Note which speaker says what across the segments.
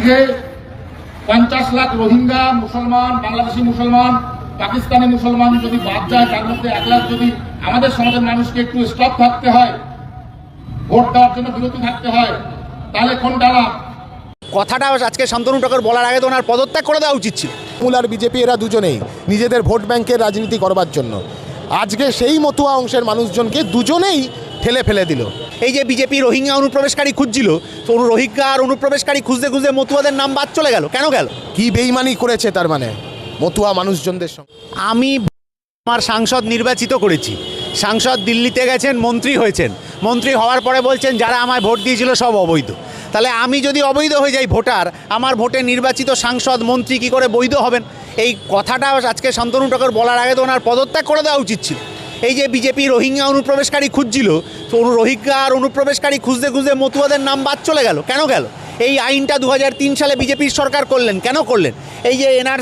Speaker 1: আজকে পঞ্চাশ লাখ রোহিঙ্গা মুসলমান বাংলাদেশি মুসলমান পাকিস্তানি মুসলমান যদি বাদ যায় তার মধ্যে এক লাখ যদি আমাদের সমাজের মানুষকে একটু স্টপ থাকতে হয় ভোট দেওয়ার জন্য বিরতি থাকতে হয় তাহলে কোনটা লাভ?
Speaker 2: কথাটা আজকে শান্তনু ঠাকুর বলার আগে তো ওনার পদত্যাগ করে দেওয়া উচিত ছিল।
Speaker 3: তৃণমূল আর বিজেপি এরা দুজনেই নিজেদের ভোট ব্যাংকের রাজনীতি করবার জন্য। আজকে সেই মতুয়া অংশের মানুষজনকে দুজনেই ঠেলে ফেলে দিল।
Speaker 2: এই যে বিজেপি রোহিঙ্গা অনুপ্রবেশকারী খুঁজছিল তো রোহিঙ্গা আর অনুপ্রবেশকারী খুঁজতে খুঁজতে মতুয়াদের নাম বাদ চলে গেল। কেন গেল?
Speaker 3: কি বেইমানি করেছে তার মানে? মতুয়া মানুষজনদের সঙ্গে।
Speaker 2: আমি আমার সাংসদ নির্বাচিত করেছি। সাংসদ দিল্লিতে গেছেন মন্ত্রী হয়েছেন। মন্ত্রী হওয়ার পরে বলছেন যারা আমায় ভোট দিয়েছিল সব অবৈধ। তাহলে আমি যদি অবৈধ হয়ে যাই ভোটার আমার ভোটে নির্বাচিত সাংসদ মন্ত্রী কি করে বৈধ হবেন? এই কথাটা আজকে শান্তনু ঠাকুর বলার আগে তো ওনার পদত্যাগ করে দেওয়া উচিত ছিল। এই যে বিজেপি রোহিঙ্গা অনুপ্রবেশকারী খুঁজছিল, তো রোহিঙ্গা আর অনুপ্রবেশকারী খুঁজতে খুঁজতে মতুয়াদের নাম বাদ চলে গেল। কেন গেল? এই আইনটা দু সালে বিজেপির সরকার করলেন, কেন করলেন? এই যে এনআর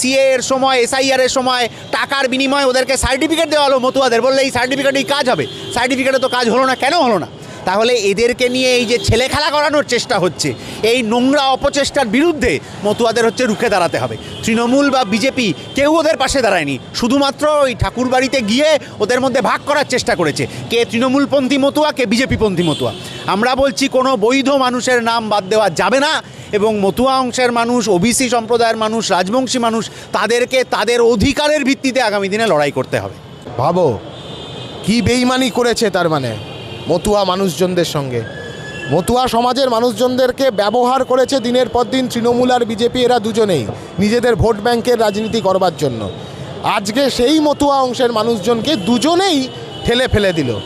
Speaker 2: সিএ এর সময় এসআইআর এর সময় টাকার বিনিময়ে ওদেরকে সার্টিফিকেট দেওয়া হলো মতুয়াদের, বললে এই সার্টিফিকেটেই কাজ হবে। সার্টিফিকেটে তো কাজ হলো না, কেন হলো না? তাহলে এদেরকে নিয়ে এই যে ছেলে খেলা করানোর চেষ্টা হচ্ছে, এই নোংরা অপচেষ্টার বিরুদ্ধে মতুয়াদের হচ্ছে রুখে দাঁড়াতে হবে। তৃণমূল বা বিজেপি কেউ ওদের পাশে দাঁড়ায়নি, শুধুমাত্র ওই ঠাকুর বাড়িতে গিয়ে ওদের মধ্যে ভাগ করার চেষ্টা করেছে। কে তৃণমূলপন্থী মতুয়া, কে বিজেপিপন্থী মতুয়া। আমরা বলছি কোনো বৈধ মানুষের নাম বাদ দেওয়া যাবে না এবং মতুয়া অংশের মানুষ, ওবিসি সম্প্রদায়ের মানুষ, রাজবংশী মানুষ, তাদেরকে তাদের অধিকারের ভিত্তিতে আগামী দিনে লড়াই করতে হবে।
Speaker 3: ভাবো, কি বেইমানি করেছে তার মানে? মতুয়া মানুষজনদের সঙ্গে। মতুয়া সমাজের মানুষজনদেরকে ব্যবহার করেছে দিনের পর দিন তৃণমূল আর বিজেপি, এরা দুজনেই। নিজেদের ভোট ব্যাংকের রাজনীতি করবার জন্য। আজকে সেই মতুয়া অংশের মানুষজনকে দুজনেই ঠেলে ফেলে দিল।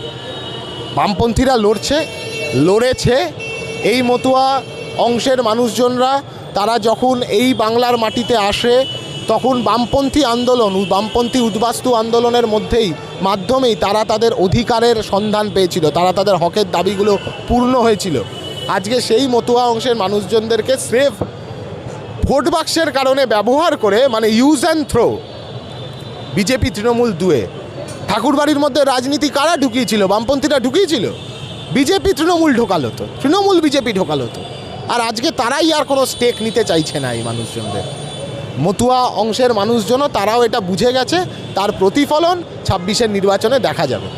Speaker 3: বামপন্থীরা লড়ছে, লড়েছে। এই মতুয়া অংশের মানুষজনরা, তারা যখন এই বাংলার মাটিতে আসে তখন বামপন্থী আন্দোলন, বামপন্থী উদ্বাস্তু আন্দোলনের মধ্যেই মাধ্যমেই তারা তাদের অধিকারের সন্ধান পেয়েছিল, তারা তাদের হকের দাবিগুলো পূর্ণ হয়েছিল। আজকে সেই মতুয়া অংশের মানুষজনদেরকে স্রেফ ভোট বাক্সের কারণে ব্যবহার করে মানে use and throw BJP Trinamool দুয়ে, ঠাকুরবাড়ির মধ্যে রাজনীতি কারা ঢুকিয়েছিল, বামপন্থীরা ঢুকিয়েছিল? বিজেপি তৃণমূল ঢোকালো তো, তৃণমূল বিজেপি ঢোকালো তো। আর আজকে তারাই আর কোনো স্টেক নিতে চাইছে না এই মানুষজনদের। মতুয়া অংশের মানুষজনও তারাও এটা বুঝে গেছে। তার প্রতিফলন ছাব্বিশের নির্বাচনে দেখা যাবে।